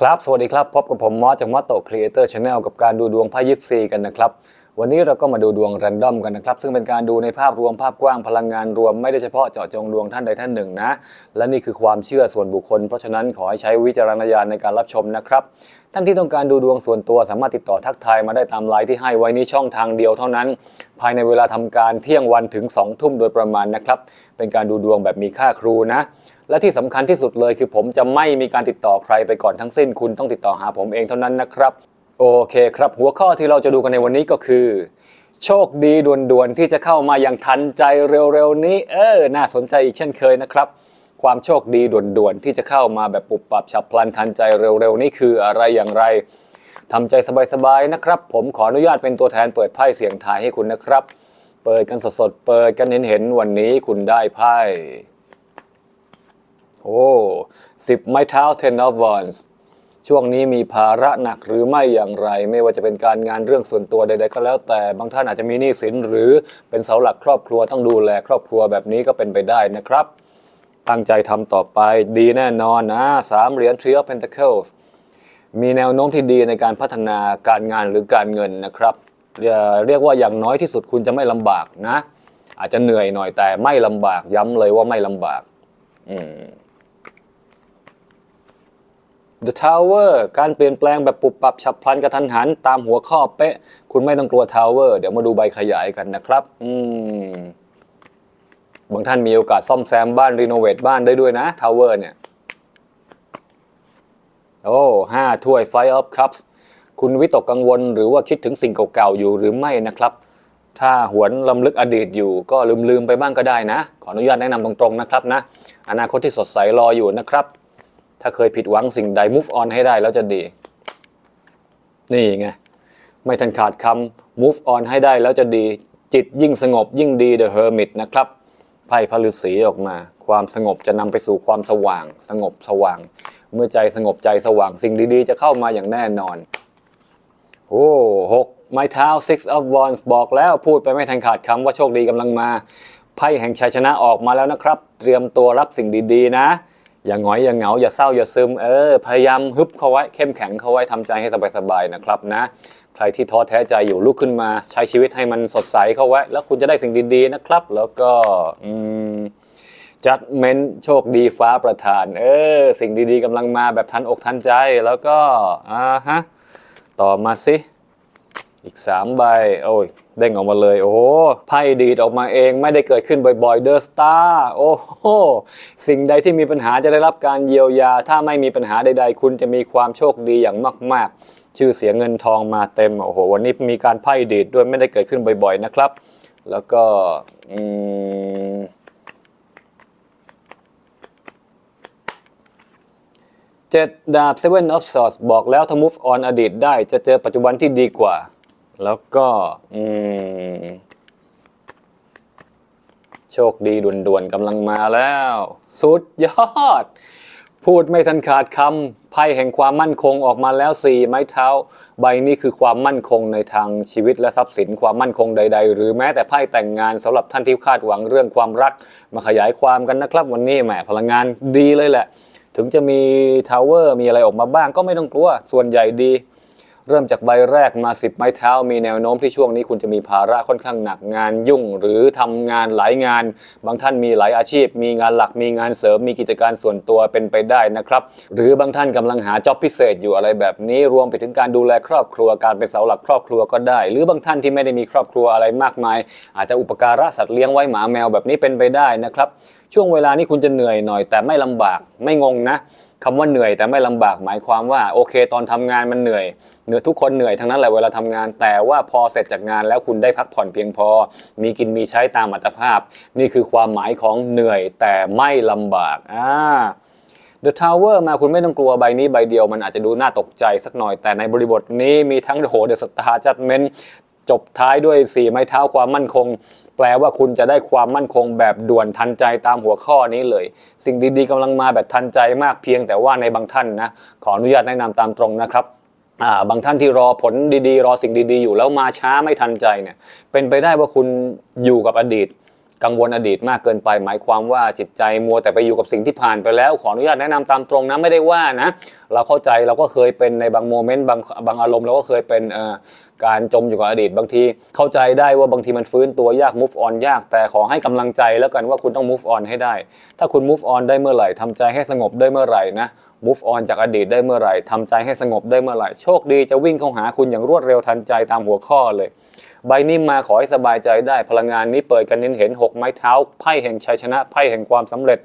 ครับ สวัสดีครับ พบกับผมมอสจากมอสโตครีเอเตอร์ชาแนลกับการดูดวงไพ่ยิปซีกันนะครับ วันนี้เราก็มาดูดวงแรนดอมกันนะครับ ซึ่งเป็นการดูในภาพรวมภาพกว้างพลังงานรวมไม่ได้เฉพาะเจาะจงดวงท่านใดท่านหนึ่งนะ และนี่คือความเชื่อส่วนบุคคล เพราะฉะนั้นขอให้ใช้วิจารณญาณในการรับชมนะครับ ท่านที่ต้องการดูดวงส่วนตัวสามารถติดต่อทักทายมาได้ตามไลน์ที่ให้ไว้นี้ช่องทางเดียวเท่านั้น ภายในเวลาทำการเที่ยงวันถึง2ทุ่มโดยประมาณนะครับเป็นการดูดวงแบบมีค่าครูนะและที่สำคัญที่สุดเลยคือผมจะไม่มีการติดต่อใครไปก่อนทั้งสิ้น คุณต้องติดต่อหาผมเองเท่านั้นนะครับ โอเคครับหัวข้อที่เราจะดูกันในวันนี้ก็คือ โชคดีด่วนๆที่จะเข้ามาอย่างทันใจเร็วๆนี้ เออ น่าสนใจอีกเช่นเคยนะครับ ความโชคดีด่วนๆที่จะเข้ามาแบบปุบปับฉับพลันทันใจเร็วๆนี้คืออะไรอย่างไรทำใจสบายๆนะครับ ผมขออนุญาตเป็นตัวแทนเปิดไพ่เสียงทายให้คุณนะครับ เปิดกันสดๆเปิดกันเห็นๆวันนี้คุณได้ไพ่โอ้สิบไม้เท้า ten of wands ช่วงนี้มีภาระหนักหรือไม่อย่างไร ไม่ว่าจะเป็นการงานเรื่องส่วนตัวใดๆก็แล้วแต่บางท่านอาจจะมีหนี้สินหรือเป็นเสาหลักครอบครัวต้องดูแลครอบครัวแบบนี้ก็เป็นไปได้นะครับ ตั้งใจทำต่อไปดีแน่นอนนะสามเหรียญ Tree of Pentacles มีแนวโน้มที่ดีในการพัฒนาการงานหรือการเงินนะครับเอ่อเรียกว่าอย่างน้อยที่สุดคุณจะไม่ลำบากนะ อาจจะเหนื่อยหน่อยแต่ไม่ลำบากย้ำเลยว่าไม่ลำบาก The Tower การเปลี่ยนแปลงแบบปุบปับฉับพลันกระทันหัน ตามหัวข้อเป๊ะ คุณไม่ต้องกลัว Tower เดี๋ยวมาดูใบขยายกันนะครับ อืม บางท่านมีโอกาสซ่อมแซมบ้าน รีโนเวทบ้านได้ด้วยนะ Tower เนี่ย โอ้ห้าถ้วย Five of Cups คุณวิตกกังวลหรือว่าคิดถึงสิ่งเก่าๆอยู่หรือไม่นะครับ ถ้าหวนลำลึกอดีตอยู่ก็ลืมๆไปบ้างก็ได้นะ ขออนุญาตแนะนำตรงๆนะครับนะ อนาคตที่สดใสรออยู่นะครับ ถ้าเคยผิดหวังสิ่งใด move on ให้ได้แล้วจะดี นี่ไง ไม่ทันขาดคำ move on ให้ได้แล้วจะดี จิตยิ่งสงบยิ่งดี the hermit นะครับไพ่พระฤาษีออกมา ความสงบจะนำไปสู่ความสว่าง สงบสว่าง เมื่อใจสงบใจสว่างสิ่งดีๆ จะเข้ามาอย่างแน่นอน โอ้หกไม้เท้า six of wands บอกแล้วพูดไปไม่ทันขาดคำว่าโชคดีกำลังมาไพ่แห่งชัยชนะออกมาแล้วนะครับ เตรียมตัวรับสิ่งดีๆ นะ อย่างหงอยอย่างเหงาอย่าเศร้าอย่าซึมเออพยายามฮึบเขาไว้เข้มแข็งเขาไว้ทำใจให้สบายๆนะครับนะ ใครที่ท้อแท้ใจอยู่ลุกขึ้นมาใช้ชีวิตให้มันสดใสเข้าไว้ แล้วคุณจะได้สิ่งดีๆนะครับ แล้วก็อืมจัดเมนโชคดีฟ้าประทาน เออ สิ่งดีๆกำลังมาแบบทันอกทันใจแล้วก็อ่าฮะต่อมาสิ อีก 3 ใบ โอ้ย เด้งออกมาเลย โอ้ไพ่ดีดออกมาเองไม่ได้เกิดขึ้นบ่อยๆเดอะสตาร์โอ้โห สิ่งใดที่มีปัญหาจะได้รับการเยียวยา ถ้าไม่มีปัญหาใดๆ คุณจะมีความโชคดีอย่างมากๆ ชื่อเสียงเงินทองมาเต็ม โอ้โห วันนี้มีการไพ่ดีดด้วยไม่ได้เกิดขึ้นบ่อยๆนะครับ แล้วก็อืมเจ็ดดาบ Seven of Swords บอกแล้วถ้า move on อดีตได้จะเจอปัจจุบันที่ดีกว่า แล้วก็อืมโชคดีด่วนๆกำลังมาแล้ว สุดยอด พูดไม่ทันขาดคำไพ่แห่งความมั่นคงออกมาแล้วสี่ไม้เท้า ใบนี้คือความมั่นคงในทางชีวิตและทรัพย์สินความมั่นคงใด ๆ หรือแม้แต่ไพ่แต่งงานสำหรับท่านที่คาดหวังเรื่องความรัก มาขยายความกันนะครับ วันนี้แหมพลังงานดีเลยแหละ ถึงจะมีทาวเวอร์มีอะไรออกมาบ้างก็ไม่ต้องกลัวส่วนใหญ่ดี เริ่มจากใบแรกมา 10 ไม้เท้า มีแนวโน้มที่ช่วงนี้คุณจะมีภาระค่อนข้างหนักงานยุ่ง หรือทำงานหลายงาน บางท่านมีหลายอาชีพ มีงานหลักมีงานเสริม มีกิจการส่วนตัวเป็นไปได้นะครับ หรือบางท่านกำลังหาจ็อบพิเศษอยู่อะไรแบบนี้รวมไปถึงการดูแลครอบครัวการเป็นเสาหลักครอบครัวก็ได้ หรือบางท่านที่ไม่ได้มีครอบครัวอะไรมากมาย อาจจะอุปการะสัตว์เลี้ยงไว้หมาแมวแบบนี้เป็นไปได้นะครับ ช่วงเวลานี้คุณจะเหนื่อยหน่อยแต่ไม่ลำบากไม่งงนะคำว่าเหนื่อยแต่ไม่ลำบากหมายความว่าโอเค ตอนทำงานมันเหนื่อยเหนื่อยทุกคนเหนื่อยทั้งนั้นแหละเวลาทำงาน แต่ว่าพอเสร็จจากงานแล้วคุณได้พักผ่อนเพียงพอ มีกินมีใช้ตามอัตภาพ นี่คือความหมายของเหนื่อยแต่ไม่ลำบากอ่า The Tower มาคุณไม่ต้องกลัวใบนี้ใบเดียวมันอาจจะดูน่าตกใจสักหน่อยแต่ในบริบทนี้มีทั้งโหเดอะสตาร์ จบท้ายด้วยสี่ไม้เท้าความมั่นคง แปลว่าคุณจะได้ความมั่นคงแบบด่วนทันใจตามหัวข้อนี้เลย สิ่งดีๆกำลังมาแบบทันใจมากเพียงแต่ว่าในบางท่านนะขออนุญาตแนะนำตามตรงนะครับาบางท่านที่รอผลดีๆ รอสิ่งดีๆ อยู่แล้วมาช้าไม่ทันใจเนี่ยเป็นไปได้ว่าคุณอยู่กับอดีต กังวลอดีตมากเกินไป หมายความว่าจิตใจมัวแต่ไปอยู่กับสิ่งที่ผ่านไปแล้ว ขออนุญาตแนะนำตามตรงนะไม่ได้ว่านะ เราเข้าใจเราก็เคยเป็นในบางโมเมนต์บางบางอารมณ์เราก็เคยเป็นการจมอยู่กับอดีต บางทีเข้าใจได้ว่าบางทีมันฟื้นตัวยาก move on ยาก แต่ขอให้กำลังใจแล้วกันว่าคุณต้อง move on ให้ได้ ถ้าคุณ move on ได้เมื่อไหร่ทำใจให้สงบได้เมื่อไหร่นะ move on จากอดีตได้เมื่อไหร่ทำใจให้สงบได้เมื่อไหร่ โชคดีจะวิ่งเข้าหาคุณอย่างรวดเร็วทันใจตามหัวข้อเลย ใบนี้มาขอให้สบายใจได้พลังงานนี้เปิดกันเน้นเห็น 6 ไม้เท้าไพ่แห่งชัยชนะไพ่แห่งความสำเร็จ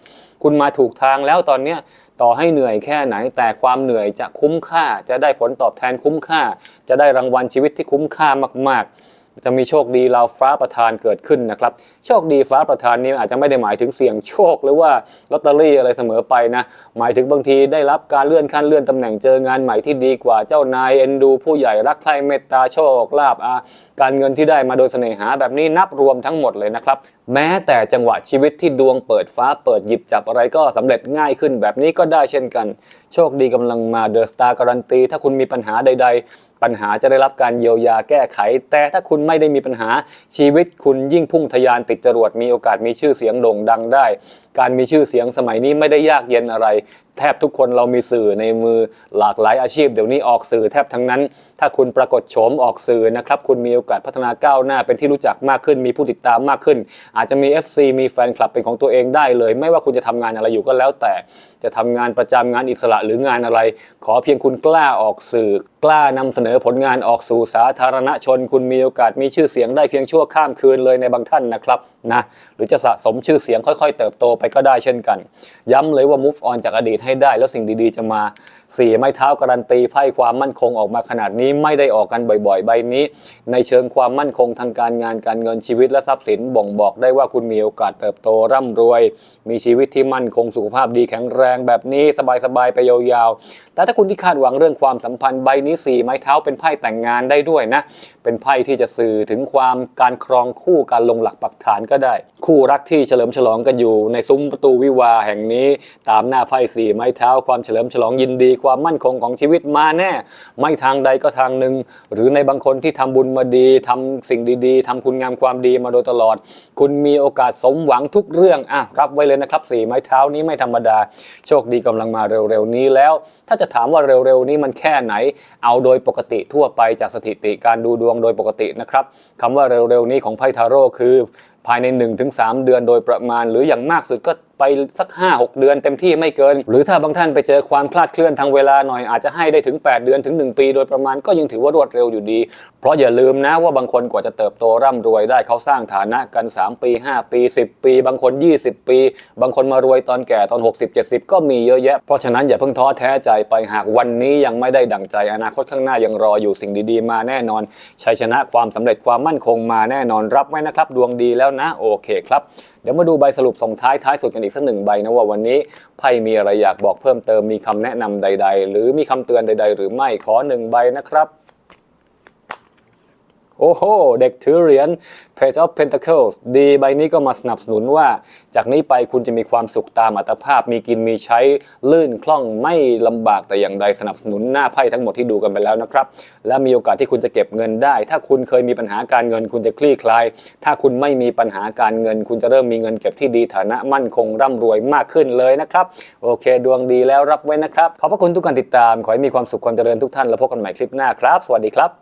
คุณมาถูกทางแล้วตอนเนี้ยต่อให้เหนื่อยแค่ไหนแต่ความเหนื่อยจะคุ้มค่า จะได้ผลตอบแทนคุ้มค่า จะได้รางวัลชีวิตที่คุ้มค่ามากๆ จะมีโชคดีเราวฟ้าประทานเกิดขึ้นนะครับ โชคดีฟ้าประทานนี้อาจจะไม่ได้หมายถึงเสี่ยงโชคหรือว่าลอตเตอรี่อะไรเสมอไปนะหมายถึงบางทีได้รับการเลื่อนขั้นเลื่อนตำแหน่งเจองานใหม่ที่ดีกว่าเจ้านายเอ็นดู ผู้ใหญ่รักใคร่เมตตาโชคลาภการเงินที่ได้มาโดยเสน่หาแบบนี้นับรวมทั้งหมดเลยนะครับ แม้แต่จังหวะชีวิตที่ดวงเปิดฟ้าเปิดหยิบจับอะไรก็สำเร็จง่ายขึ้นแบบนี้ก็ได้เช่นกัน โชคดีกำลังมาเดอะสตาร์การันตีถ้าคุณมีปัญหาใด ๆ ปัญหาจะได้รับการเยียวยาแก้ไข แต่ถ้าคุณไม่ได้มีปัญหาชีวิตคุณยิ่งพุ่งทะยานติดจรวดมีโอกาสมีชื่อเสียงโด่งดังได้ การมีชื่อเสียงสมัยนี้ไม่ได้ยากเย็นอะไร แทบทุกคนเรามีสื่อในมือหลากหลายอาชีพ เดี๋ยวนี้ออกสื่อแทบทั้งนั้น ถ้าคุณปรากฏโฉมออกสื่อนะครับคุณมีโอกาสพัฒนาก้าวหน้าเป็นที่รู้จักมากขึ้น มีผู้ติดตามมากขึ้น อาจจะมี FC มีแฟนคลับเป็นของตัวเองได้เลย ไม่ว่าคุณจะทำงานอะไรอยู่ก็แล้วแต่ จะทำงานประจำงานอิสระหรืองานอะไร ขอเพียงคุณกล้าออกสื่อ กล้านำเสนอผลงานออกสู่สาธารณชน คุณมีโอกาสมีชื่อเสียงได้เพียงชั่วข้ามคืนเลยในบางท่านนะครับนะหรือจะสะสมชื่อเสียงค่อยๆ เติบโตไปก็ได้เช่นกัน ย้ำเลยว่า move on จากอดีตให้ได้ แล้วสิ่งดีๆจะมาสี่ไม้เท้าการันตีไพ่ความมั่นคงออกมาขนาดนี้ไม่ได้ออกกันบ่อยๆ ใบนี้ ในเชิงความมั่นคงทางการงานการเงินชีวิตและทรัพย์สินบ่งบอกได้ว่าคุณมีโอกาสเติบโตร่ำรวย มีชีวิตที่มั่นคงสุขภาพดีแข็งแรงแบบนี้สบายๆไปยาวๆแต่ถ้าคุณที่คาดหวังเรื่องความสัมพันธ์ใบนี้สี่ไม้เท้าเป็นไพ่แต่งงานได้ด้วยนะเป็นไพ่ที่จะสอถึงความการครองคู่การลงหลักปักฐานก็ได้ คู่รักที่เฉลิมฉลองกันอยู่ ในซุ้มประตูวิวาแห่งนี้ ตามหน้าไพ่สี่ไม้เท้า ความเฉลิมฉลองยินดี ความมั่นคงของชีวิตมาแน่ ไม่ทางใดก็ทางหนึ่ง หรือในบางคนที่ทำบุญมาดีทำสิ่งดีๆทำคุณงามความดีมาโดยตลอด คุณมีโอกาสสมหวังทุกเรื่องอะรับไว้เลยนะครับสี่ไม้เท้านี้ไม่ธรรมดา โชคดีกำลังมาเร็วๆนี้แล้ว ถ้าจะถามว่าเร็วๆนี้มันแค่ไหน เอาโดยปกติทั่วไปจากสถิติการดูดวงโดยปกตินะครับคำว่าเร็วๆนี้ของไพ่ทาโร่คือ ภายใน 1-3 เดือนโดยประมาณ หรืออย่างมากสุดก็ไปสัก 5-6 เดือนเต็มที่ไม่เกิน หรือถ้าบางท่านไปเจอความคลาดเคลื่อนทางเวลาหน่อยอาจจะให้ได้ถึง 8 เดือนถึง 1 ปี โดยประมาณก็ยังถือว่ารวดเร็วอยู่ดี เพราะอย่าลืมนะว่าบางคนกว่าจะเติบโตร่ำรวยได้เขาสร้างฐานะกัน 3 ปี 5 ปี 10 ปี บางคน 20 ปี บางคนมารวยตอนแก่ตอน 60 70 ก็มีเยอะแยะ เพราะฉะนั้นอย่าเพิ่งท้อแท้ใจไปหากวันนี้ยังไม่ได้ดั่งใจอนาคตข้างหน้ายังรออยู่สิ่งดีๆ มาแน่นอนชัยชนะความสำเร็จความมั่นคงมาแน่นอนรับไว้นะครับดวงดีแล้วนะ โอเคครับ เดี๋ยวมาดูใบสรุปส่งท้ายท้ายสุดกันอีกสักหนึ่งใบนะว่าวันนี้ไพ่มีอะไรอยากบอกเพิ่มเติมมีคำแนะนำใด ๆ หรือมีคำเตือนใด ๆ หรือไม่ขอหนึ่งใบนะครับ โอ้โห เด็กถือเหรียญ Page of Pentacles ดีใบนี้ก็มาสนับสนุนว่า จากนี้ไปคุณจะมีความสุขตามอัตภาพ มีกินมีใช้ลื่นคล่องไม่ลำบากแต่อย่างใดสนับสนุนหน้าไพ่ทั้งหมดที่ดูกันไปแล้วนะครับ และมีโอกาสที่คุณจะเก็บเงินได้ ถ้าคุณเคยมีปัญหาการเงินคุณจะคลี่คลาย ถ้าคุณไม่มีปัญหาการเงิน คุณจะเริ่มมีเงินเก็บที่ดีฐานะมั่นคงร่ำรวยมากขึ้นเลยนะครับ โอเค ดวงดีแล้วรับไว้นะครับ ขอบพระคุณทุกการติดตาม ขอให้มีความสุขความเจริญทุกท่านแล้วพบกันใหม่คลิปหน้าครับ สวัสดีครับ